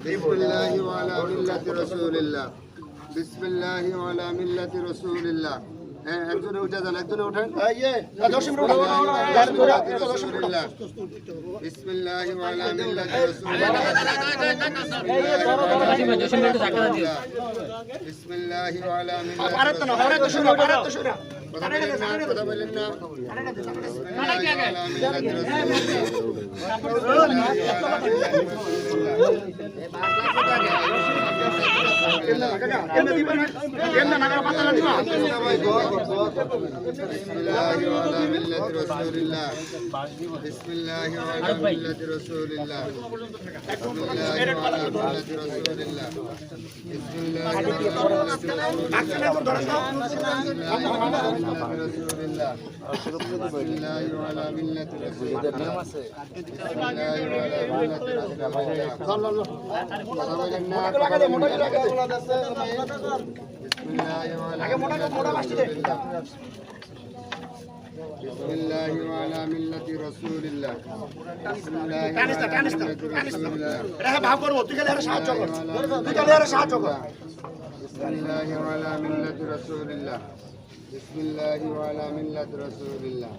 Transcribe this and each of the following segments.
بسم الله وعلى ملة رسول الله بسم الله وعلى ملة رسول الله একজনে উঠে যান একজনে উঠেন কথা বলেন না কথা বলেন না بسم الله وعلى ملة رسول الله بسم الله وعلى ملة رسول الله بسم الله وعلى ملة رسول الله بسم الله وعلى ملة رسول الله بسم الله وعلى ملة رسول الله صلى الله عليه وسلم بسم الله وعلى ملة رسول الله بسم الله وعلى ملة رسول الله بسم الله وعلى ملة رسول الله بسم الله وعلى ملة رسول الله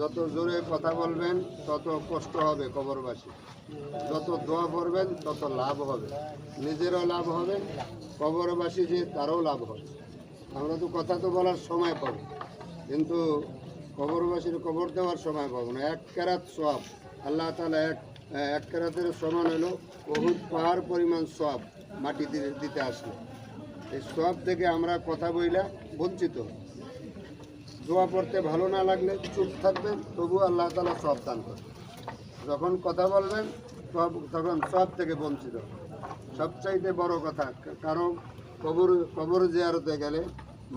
যত জোরে কথা বলবেন, তত কষ্ট হবে কবরবাসী। যত দোয়া করবেন তত লাভ হবে। নিজেরও লাভ হবে, কবরবাসী যে তারও লাভ হবে। আমরা তো কথা তো বলার সময় পাবো, কিন্তু কবরবাসীর কবর দেওয়ার সময় পাবো না। এক কেরাত সব আল্লাহ তালা এক এক কেরাতের সমান হলো বহুত পাহাড় পরিমাণ সব মাটি দিতে আসলো। এই সব থেকে আমরা কথা বইলা বঞ্চিত হই। দোয়া পড়তে ভালো না লাগলে চুপ থাকবেন তবু আল্লাহ তালা সব দান করবেন। যখন কথা বলবেন, সব তখন সব থেকে বঞ্চিত। সবচাইতে বড় কথা কারণ কবর কবর জিয়ারতে গেলে,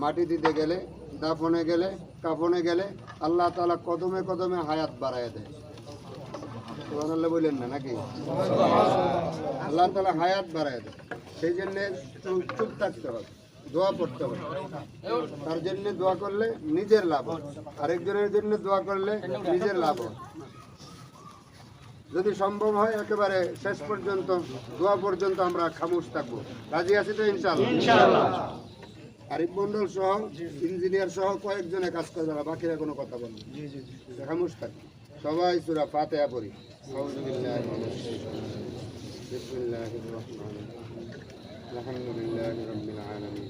মাটি দিতে গেলে, দাফনে গেলে, কাফনে গেলে আল্লাহ তালা কদমে কদমে হায়াত বাড়ায় দেয়। সুবহানাল্লাহ না নাকি? আল্লাহ তালা হায়াত বাড়ায় দেয়। সেই জন্যে চুপ থাকতে হবে। দোয়া পড়তে হবে। তার জন্য দোয়া করলে নিজের লাভ আরেকজনের জন্য দোয়া করলে নিজের লাভ যদি সম্ভব হয় একেবারে শেষ পর্যন্ত দোয়া পর্যন্ত আমরা খামোশ থাকব। রাজি আছি তো ইনশাল্লাহ আরিফ মন্ডল সহ ইঞ্জিনিয়ার সহ কয়েকজনে কাজ করে যারা বাকিরা কোনো কথা বলবে খামোশ থাকবে। সবাই সুরা ফাতেহা পড়ি। রাজিম। বিসমিল্লাহির রহমানির রহিম।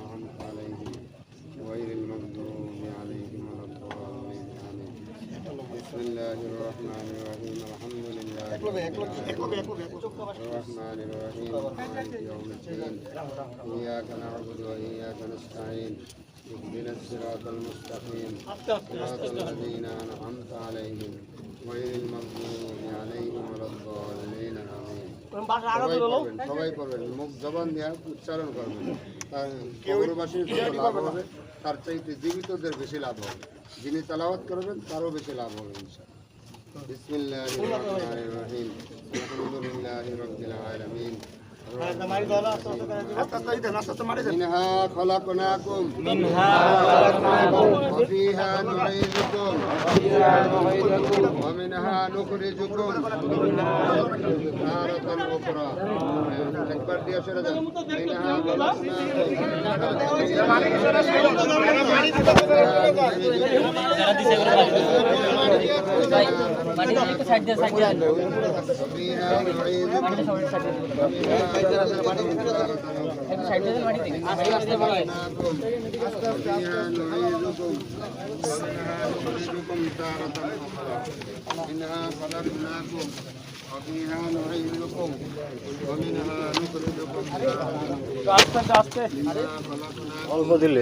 بسم الله الرحمن الرحيم. الحمد لله الرحمن الرحيم. مالك يوم الدين. إياك نعبد وإياك نستعين. اهدنا الصراط المستقيم. صراط الذين أنعمت عليهم. غير المغضوب সবাই করবেন মুখ জবান দিয়ে উচ্চারণ করবেন। লাভ হবে তার চাইতে জীবিতদের বেশি লাভ হবে। যিনি তালাওয়াত করবেন তারও বেশি লাভ হবে ইনশাআল্লাহ। বিসমিল্লাহির রহমানির রহিম। আলহামদুলিল্লাহি রাব্বিল আলামিন। منها خلقناكم منها خلقناكم وفيها نعيدكم ومنها نخرجكم تارة أخرى تكبر دي منها خلقناكم منها خلقناكم وفيها نعيدكم ومنها نخرجكم অল্প দিলে